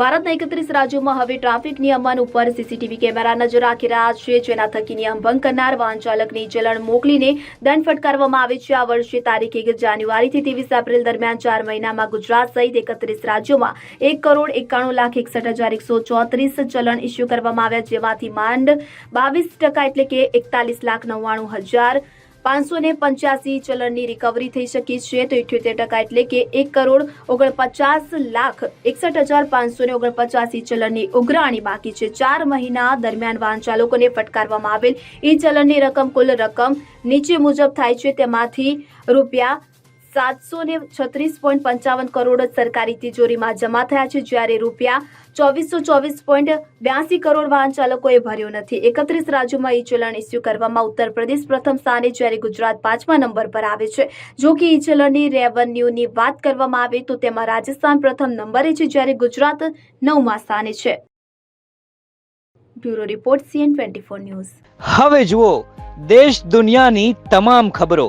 ભારતના એકત્રીસ રાજ્યોમાં હવે ટ્રાફિક નિયમન ઉપર સીસીટીવી કેમેરા નજર રાખી રહ્યા છે. જેના થકી નિયમ ભંગ કરનાર વાહન ચાલકની ચલણ મોકલીને દંડ ફટકારવામાં આવે છે. આ વર્ષે તારીખ એક જાન્યુઆરીથી ત્રેવીસ એપ્રિલ દરમિયાન ચાર મહિનામાં ગુજરાત સહિત એકત્રીસ રાજ્યોમાં એક કરોડ એકાણું લાખ એકસઠ હજાર એકસો ચોત્રીસ ચલણ ઇસ્યુ કરવામાં આવ્યા. જેમાંથી માંડ બાવીસ ટકા એટલે કે એકતાલીસ લાખ નવ્વાણું હજાર પાંચસો ને પંચ્યાસી ચલણની રિકવરી થઈ શકી છે, તો ઇઠ્યોતેર ટકા એટલે કે એક કરોડ ઓગણપચાસ લાખ એકસઠ હજાર પાંચસો ને ઓગણપચાસી ચલણની ઉઘરાણી બાકી છે. ચાર મહિના દરમિયાન વાહન ચાલકોને ફટકારવામાં આવેલ. ઈ ચલણની રકમ કુલ રકમ નીચે મુજબ થાય છે, તેમાંથી રૂપિયા સાતસો ને છત્રીસ પોઈન્ટ પંચાવન કરોડ સરકારી તિજોરીમાં જમા થયા છે, જ્યારે રૂપિયા ચોવીસો ચોવીસ પોઈન્ટ બ્યાસી કરોડ વાહન ચાલકોએ ભર્યો નથી. એકત્રીસ રાજ્યોમાં ઈ ચલણ ઇસ્યુ કરવામાં ઉત્તર પ્રદેશ પ્રથમ સ્થાને જ્યારે ગુજરાત પાંચમા નંબર પર આવે છે. જો કે ઈ ચલણની રેવન્યુની વાત કરવામાં આવે તો તેમાં રાજસ્થાન પ્રથમ નંબરે છે, જ્યારે ગુજરાત નવમા સ્થાને છે. Bureau report, CN twenty news. હવે જુઓ, દેશ દુનિયાની તમામ ખબરો.